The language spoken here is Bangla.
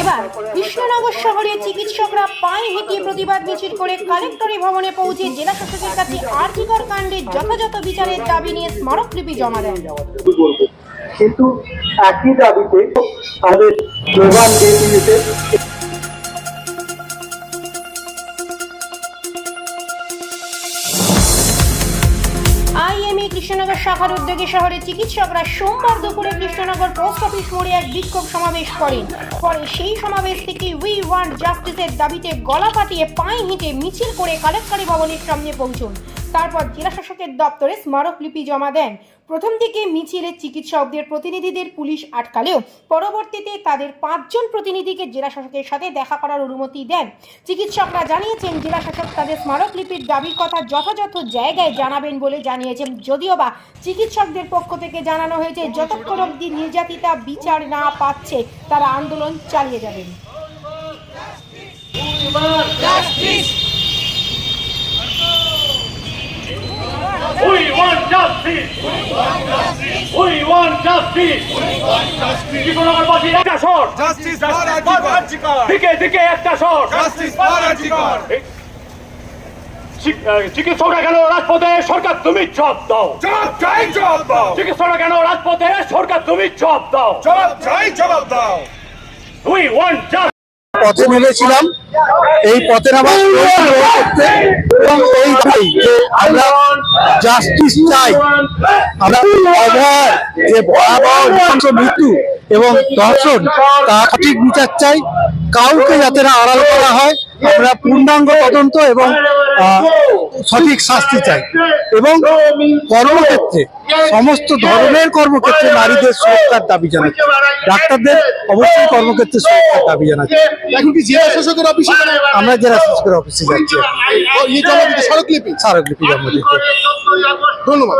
এবার কৃষ্ণনগর শহরে চিকিৎসকরা পায়ে হেঁটিয়ে প্রতিবাদ মিছিল করে কালেক্টরি ভবনে পৌঁছে জেলা শাসকের কাছে আর্থিকর কাণ্ডে যথাযথ বিচারের দাবি নিয়ে স্মারকলিপি জমা দেন। কিন্তু একই দাবিতে আমাদের স্লোগান দিয়ে দিয়েছে কৃষ্ণনগর শাখার উদ্যোগে শহরের চিকিৎসকরা সোমবার দুপুরে কৃষ্ণনগর পোস্ট অফিস মোড়ে এক বিক্ষোভ সমাবেশ করেন। পরে সেই সমাবেশ থেকে উই ওয়ান্ট জাস্টিসের দাবিতে গলা ফাটিয়ে পায়ে হেঁটে মিছিল করে কালেক্টরি ভবনের সামনে পৌঁছন। তারপর জেলা শাসকের দপ্তরে স্মারকলিপি জমা দেন। প্রথম দিকে মিছিলে চিকিৎসকদের প্রতিনিধিদের পুলিশ আটকালেও পরবর্তীতে তাদের পাঁচজন প্রতিনিধিকে জেলা শাসকের সাথে দেখা করার অনুমতি দেন। চিকিৎসকরা জানিয়েছেন, জেলা শাসক তাদের স্মারকলিপির দাবির কথা যথাযথ জায়গায় জানাবেন বলে জানিয়েছেন। যদিও বা চিকিৎসকদের পক্ষ থেকে জানানো হয়েছে, যতক্ষণ অবধি নির্যাতিতা বিচার না পাচ্ছে, তারা আন্দোলন চালিয়ে যাবেন We want justice. We want justice. একটা শট! দিকে দিকে একটা শট! চিকিৎসকরা কেন রাজপথে সরকার তুমি জব দাও চাই দাও চিকিৎসকরা কেন রাজপথে সরকার তুমি জব দাও জবাব চাই জবাব দাও উই ওয়ান্ট জাস্টিস পথে নেমেছিলাম। এই পথের আমার এবং এই চাই যে আমরা জাস্টিস চাই, আমরা অভয় মৃত্যু এবং ধর্ষণ, তা সঠিক বিচার চাই। কাউকে যাতে না আড়াল করা হয়, আমরা পূর্ণাঙ্গ তদন্ত এবং সঠিক শাস্তি চাই। এবং কর্মক্ষেত্রে সমস্ত ধরনের কর্মক্ষেত্রে নারীদের সুরক্ষার দাবি জানাচ্ছি। ডাক্তারদের অবশ্যই কর্মক্ষেত্রে সুরক্ষার দাবি জানাচ্ছি। এখন কি জেলা শাসকের অফিসে? আমরা জেলা শাসকের অফিসে যাচ্ছি। ইয়ে স্মারকলিপি? স্মারকলিপি জমা দিতে। ধন্যবাদ।